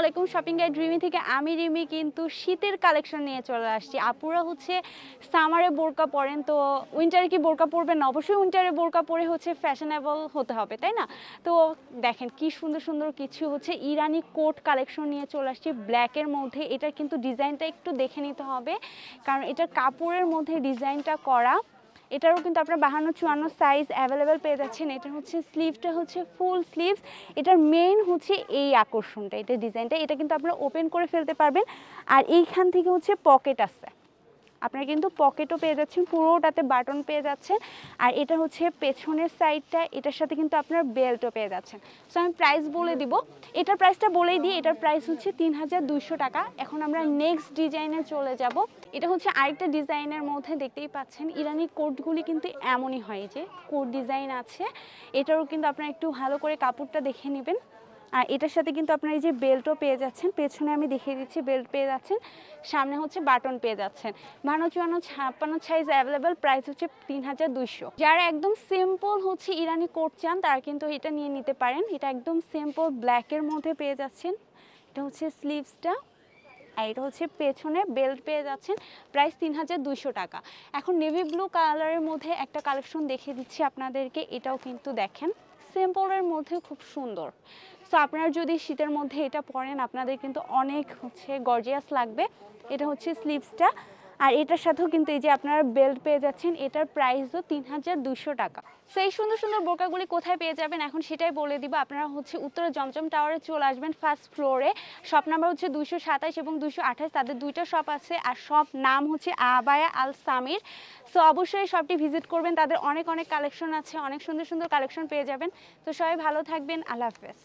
আলাইকুম shopping guide Rimi থেকে আমি রিমি কিন্তু শীতের কালেকশন নিয়ে চলে আসছি। আপুরা হচ্ছে সামারে বোরকা পরেন, তো উইন্টারে কি বোরকা পরবেন অবশ্যই উইন্টারে বোরকা পরে হচ্ছে ফ্যাশনেবল হতে হবে, তাই না? তো দেখেন কি সুন্দর সুন্দর কিছু হচ্ছে ইরানি কোট কালেকশন নিয়ে চলে আসছি। ব্ল্যাকের মধ্যে এটার কিন্তু ডিজাইনটা একটু দেখে নিতে হবে, কারণ এটার কাপড়ের মধ্যে ডিজাইনটা করা এটারও কিন্তু আপনার বাহান্ন চুয়ান্ন সাইজ অ্যাভেলেবেল পেয়ে যাচ্ছেন। এটা হচ্ছে স্লিভটা হচ্ছে ফুল স্লিভস এটার মেইন হচ্ছে এই আকর্ষণটা এটা ডিজাইনটা এটা কিন্তু আপনারা ওপেন করে ফেলতে পারবেন। আর এইখান থেকে হচ্ছে পকেট আছে। আপনারা কিন্তু পকেটও পেয়ে যাচ্ছেন, পুরোটাতে বাটন পেয়ে যাচ্ছেন। আর এটা হচ্ছে পেছনের সাইডটা, এটার সাথে কিন্তু আপনার বেল্টও পেয়ে যাচ্ছেন। সো আমি প্রাইস বলে দিব। এটার প্রাইসটা বলেই দিই, এটার প্রাইস হচ্ছে তিন হাজার দুইশো টাকা। এখন আমরা নেক্সট ডিজাইনে চলে যাব। এটা হচ্ছে আরেকটা ডিজাইনের মধ্যে দেখতেই পাচ্ছেন ইরানি কোটগুলি কিন্তু এমনই হয় যে কোট ডিজাইন আছে। এটারও কিন্তু আপনারা একটু ভালো করে কাপড়টা দেখে নেবেন। আর এটার সাথে কিন্তু আপনারা এই যে বেল্টও পেয়ে যাচ্ছেন, পেছনে আমি দেখিয়ে দিচ্ছি বেল্ট পেয়ে যাচ্ছেন, সামনে হচ্ছে বাটন পেয়ে যাচ্ছেন। বান্ন চুয়ান্ন, ছাপ্পান্ন সাইজ অ্যাভেলেবেল প্রাইস হচ্ছে তিন হাজার দুইশো। যারা একদম সিম্পল হচ্ছে ইরানি কোট চান, তারা কিন্তু এটা নিয়ে নিতে পারেন। এটা একদম সিম্পল ব্ল্যাকের মধ্যে পেয়ে যাচ্ছেন। এটা হচ্ছে স্লিভসটা আর এটা হচ্ছে পেছনে বেল্ট পেয়ে যাচ্ছেন প্রাইস তিন হাজার দুইশো টাকা। এখন নেভি ব্লু কালারের মধ্যে একটা কালেকশন দেখিয়ে দিচ্ছি আপনাদেরকে, এটাও কিন্তু দেখেন। সিম্পলের মধ্যে খুব সুন্দর। সো আপনারা যদি শীতের মধ্যে এটা পরেন, আপনাদের কিন্তু অনেক হচ্ছে গর্জিয়াস লাগবে। এটা হচ্ছে স্লিভসটা আর এটার সাথেও কিন্তু এই যে আপনারা বেল্ট পেয়ে যাচ্ছেন, এটার প্রাইসও তিন হাজার দুশো টাকা। সো এই সুন্দর সুন্দর বোরকাগুলি কোথায় পেয়ে যাবেন? এখন সেটাই বলে দিব, আপনারা হচ্ছে উত্তরে জমজম টাওয়ারে চলে আসবেন ফার্স্ট ফ্লোরে শপ নাম্বার হচ্ছে দুশো সাতাশ এবং দুশো আঠাশ, তাদের দুইটা শপ আছে। আর শপ নাম হচ্ছে আবায়া আল সামির। সো অবশ্যই শপটি ভিজিট করবেন, তাদের অনেক অনেক কালেকশন আছে, অনেক সুন্দর সুন্দর কালেকশন পেয়ে যাবেন। তো সবাই ভালো থাকবেন, আল্লাহ হাফেজ।